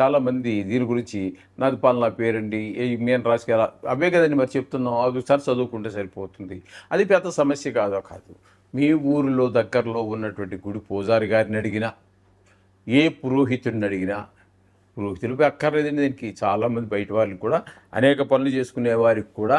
చాలామంది దీని గురించి నాది పాలన పేరండి ఏ నేను రాసి అవే కదండి మరి చెప్తున్నాం. అది ఒకసారి చదువుకుంటే సరిపోతుంది. అది పెద్ద సమస్య కాదో కాదు. మీ ఊరిలో దగ్గరలో ఉన్నటువంటి గుడి పూజారి గారిని అడిగినా ఏ పురోహితుడిని అడిగినా పురోహితులు అక్కర్లేదండి దీనికి. చాలామంది బయట వాళ్ళకి కూడా అనేక పనులు చేసుకునే వారికి కూడా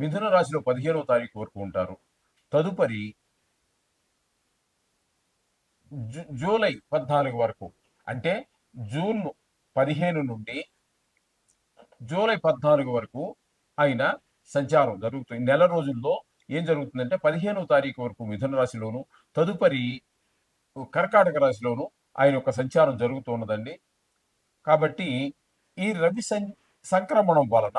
మిథున రాశిలో పదిహేనవ తారీఖు వరకు ఉంటారు. తదుపరి జూ- జూలై పద్నాలుగు వరకు. అంటే జూన్ పదిహేను నుండి జూలై పద్నాలుగు వరకు ఆయన సంచారం జరుగుతుంది నెల రోజుల్లో ఏం జరుగుతుందంటే పదిహేనవ తారీఖు వరకు మిథున రాశిలోను తదుపరి కర్కాటక రాశిలోను ఆయన యొక్క సంచారం జరుగుతున్నదండి కాబట్టి ఈ రవి సం సంక్రమణం వలన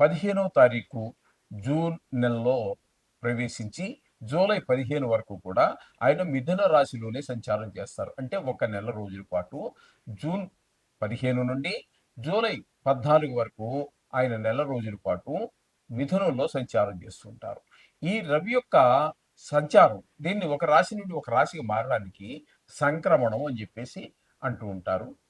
పదిహేనవ తారీఖు జూన్ నెలలో ప్రవేశించి జూలై పదిహేను వరకు కూడా ఆయన మిథున రాశిలోనే సంచారం చేస్తారు. అంటే ఒక నెల రోజుల పాటు జూన్ పదిహేను నుండి జూలై పద్నాలుగు వరకు ఆయన నెల రోజుల పాటు మిథునంలో సంచారం చేస్తుంటారు. ఈ రవి యొక్క సంచారం దీన్ని ఒక రాశి నుండి ఒక రాశికి మారడానికి సంక్రమణం అని చెప్పేసి అంటూ ఉంటారు.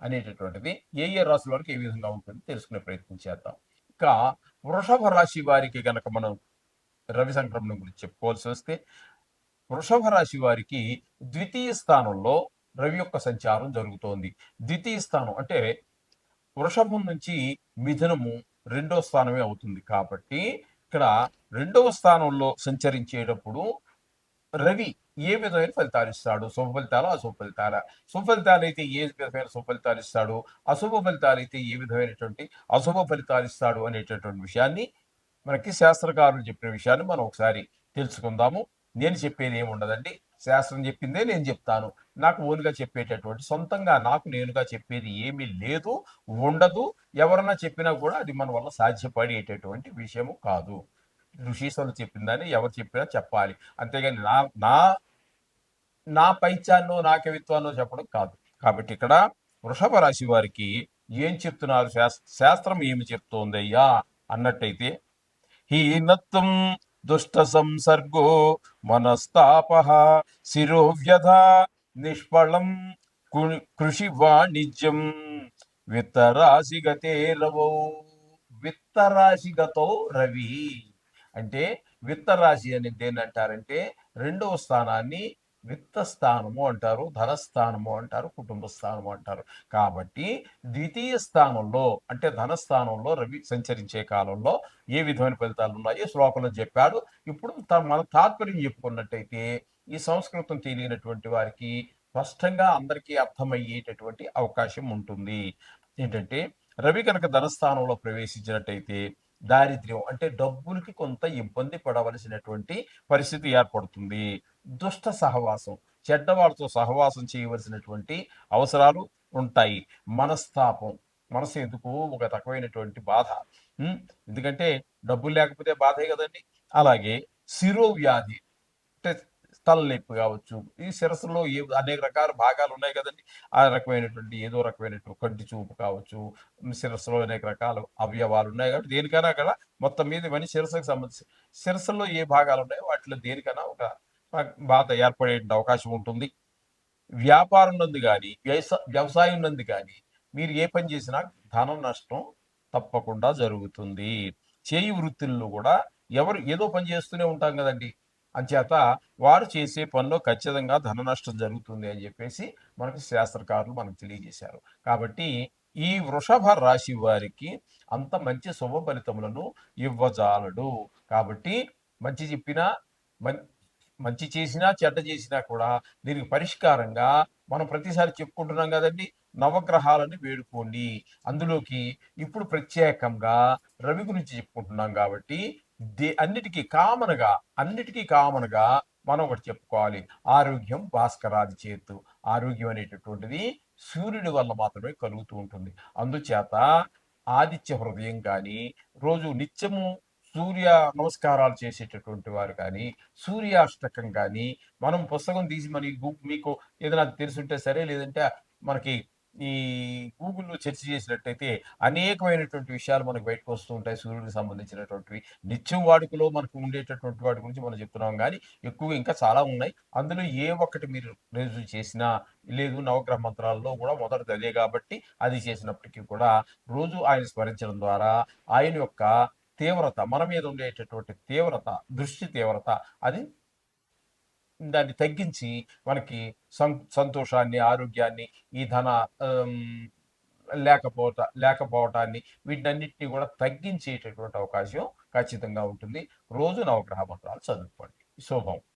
అనేటటువంటిది ఏ ఏ రాశుల వారికి ఏ విధంగా ఉంటుంది తెలుసుకునే ప్రయత్నం చేద్దాం. ఇక వృషభ రాశి వారికి గనక మనం రవి సంక్రమణం గురించి చెప్పుకోవాల్సి వస్తే వృషభ రాశి వారికి ద్వితీయ స్థానంలో రవి యొక్క సంచారం జరుగుతోంది. ద్వితీయ స్థానం అంటే వృషభం నుంచి మిథునము రెండో స్థానమే అవుతుంది కాబట్టి ఇక్కడ రెండవ స్థానంలో సంచరించేటప్పుడు రవి ఏ విధమైన ఫలితాలు ఇస్తాడు? శుభ ఫలితాలు అశుభ ఫలితాల? శుభ ఫలితాలు అయితే ఏ విధమైన శుభ ఫలితాలు ఇస్తాడు? అశుభ ఫలితాలు అయితే ఏ విధమైనటువంటి అశుభ ఫలితాలు ఇస్తాడు అనేటటువంటి విషయాన్ని మనకి శాస్త్రకారులు చెప్పిన విషయాన్ని మనం ఒకసారి తెలుసుకుందాము. నేను చెప్పేది ఏమి ఉండదండి. శాస్త్రం చెప్పిందే నేను చెప్తాను. నాకు ఓన్గా చెప్పేటటువంటి సొంతంగా నాకు నేనుగా చెప్పేది ఏమీ లేదు ఉండదు. ఎవరన్నా చెప్పినా కూడా అది మన వల్ల సాధ్యపడేటటువంటి విషయము కాదు. ఋషీశ్వరులు చెప్పిందని ఎవరు చెప్పినా చెప్పాలి. అంతేగాని నా నా నా పైత్యాన్నో నా కవిత్వాన్నో చెప్పడం కాదు. కాబట్టి ఇక్కడ వృషభ రాశి వారికి ఏం చెప్తున్నారు? శాస్త్రం ఏమి చెప్తోందయ్యా? అన్నట్టయితే హీనత్వం దుష్ట సంసర్గో మనస్తాప శిరోవ్యధ నిష్ఫలం కృషి వాణిజ్యం విత్తరాశిగతే రవౌ విత్తరాశిగతో రవి. అంటే విత్తరాశి అని దేని అంటారంటే రెండవ స్థానాన్ని విత్త స్థానము అంటారు ధనస్థానము అంటారు కుటుంబ స్థానము అంటారు. కాబట్టి ద్వితీయ స్థానంలో అంటే ధనస్థానంలో రవి సంచరించే కాలంలో ఏ విధమైన ఫలితాలు ఉన్నాయో? శ్లోకంలో చెప్పాడు. ఇప్పుడు త- మన తాత్పర్యం చెప్పుకున్నట్టయితే ఈ సంస్కృతం తెలియనటువంటి వారికి స్పష్టంగా అందరికీ అర్థమయ్యేటటువంటి అవకాశం ఉంటుంది. ఏంటంటే రవి కనుక ధనస్థానంలో ప్రవేశించినట్టయితే దారిద్ర్యం అంటే డబ్బులకి కొంత ఇబ్బంది పడవలసినటువంటి పరిస్థితి ఏర్పడుతుంది. దుష్ట సహవాసం చెడ్డవాళ్ళతో సహవాసం చేయవలసినటువంటి అవసరాలు ఉంటాయి. మనస్తాపం మనసు ఎందుకు ఒక రకమైనటువంటి బాధ. ఎందుకంటే డబ్బులు లేకపోతే బాధే కదండి. అలాగే శిరోవ్యాధి అంటే తలనొప్పి కావచ్చు ఈ శిరస్సులో ఏ అనేక రకాల భాగాలు ఉన్నాయి కదండి. ఆ రకమైనటువంటి ఏదో రకమైనటువంటి కంటి చూపు కావచ్చు శిరస్సులో అనేక రకాల అవయవాలు ఉన్నాయి కాబట్టి దేనికైనా అక్కడ మొత్తం మీద ఇవన్నీ శిరస్సుకు సంబంధించి శిరస్సులో ఏ భాగాలు ఉన్నాయో వాటిలో దేనికైనా ఒక బాధ ఏర్పడే అవకాశం ఉంటుంది. వ్యాపారం నందు కానీ వ్యవసాయం నందు కానీ మీరు ఏ పని చేసినా ధనం నష్టం తప్పకుండా జరుగుతుంది. చేయి వృత్తుల్లో కూడా ఎవరు ఏదో పని చేస్తూనే ఉంటాం కదండి. అంచేత వారు చేసే పనిలో ఖచ్చితంగా ధన నష్టం జరుగుతుంది అని చెప్పేసి మనకు శాస్త్రకారులు మనకు తెలియజేశారు. కాబట్టి ఈ వృషభ రాశి వారికి అంత మంచి శుభ ఫలితములను ఇవ్వజాలడు. కాబట్టి మంచి చెప్పినా మంచి చేసినా చెడ్డ చేసినా కూడా దీనికి పరిష్కారంగా మనం ప్రతిసారి చెప్పుకుంటున్నాం కదండి నవగ్రహాలని వేడుకోండి. అందులోకి ఇప్పుడు ప్రత్యేకంగా రవి గురించి చెప్పుకుంటున్నాం కాబట్టి దే అన్నిటికీ కామన్గా అన్నిటికీ కామన్గా మనం ఒకటి చెప్పుకోవాలి. ఆరోగ్యం భాస్కరాది చేతు ఆరోగ్యం అనేటటువంటిది సూర్యుడి వల్ల మాత్రమే కలుగుతూ ఉంటుంది. అందుచేత ఆదిత్య హృదయం కానీ రోజు నిత్యము సూర్య నమస్కారాలు చేసేటటువంటి వారు కానీ సూర్యాష్టకం కానీ మనం పుస్తకం తీసి మనకి మీకు ఏదైనా తెలుసుంటే సరే లేదంటే మనకి ఈ గూగుల్లో చర్చ చేసినట్టయితే అనేకమైనటువంటి విషయాలు మనకు బయటకు వస్తూ ఉంటాయి సూర్యుడికి సంబంధించినటువంటివి. నిత్యం వాడుకలో మనకు ఉండేటటువంటి వాటి గురించి మనం చెప్తున్నాం కానీ ఎక్కువ ఇంకా చాలా ఉన్నాయి. అందులో ఏ ఒక్కటి మీరు రిజర్వ్ చేసినా లేదు నవగ్రహ మంత్రాల్లో కూడా మొదటిది అదే కాబట్టి అది చేసినప్పటికీ కూడా రోజు ఆయన స్మరించడం ద్వారా ఆయన యొక్క తీవ్రత మన మీద ఉండేటటువంటి తీవ్రత దృష్టి తీవ్రత అది దాన్ని తగ్గించి మనకి సం సంతోషాన్ని ఆరోగ్యాన్ని ఈ ధన లేకపోత లేకపోవటాన్ని వీటన్నిటిని కూడా తగ్గించేటటువంటి అవకాశం ఖచ్చితంగా ఉంటుంది. రోజు నవగ్రహ మంత్రాలు చదువుకోండి. శుభం.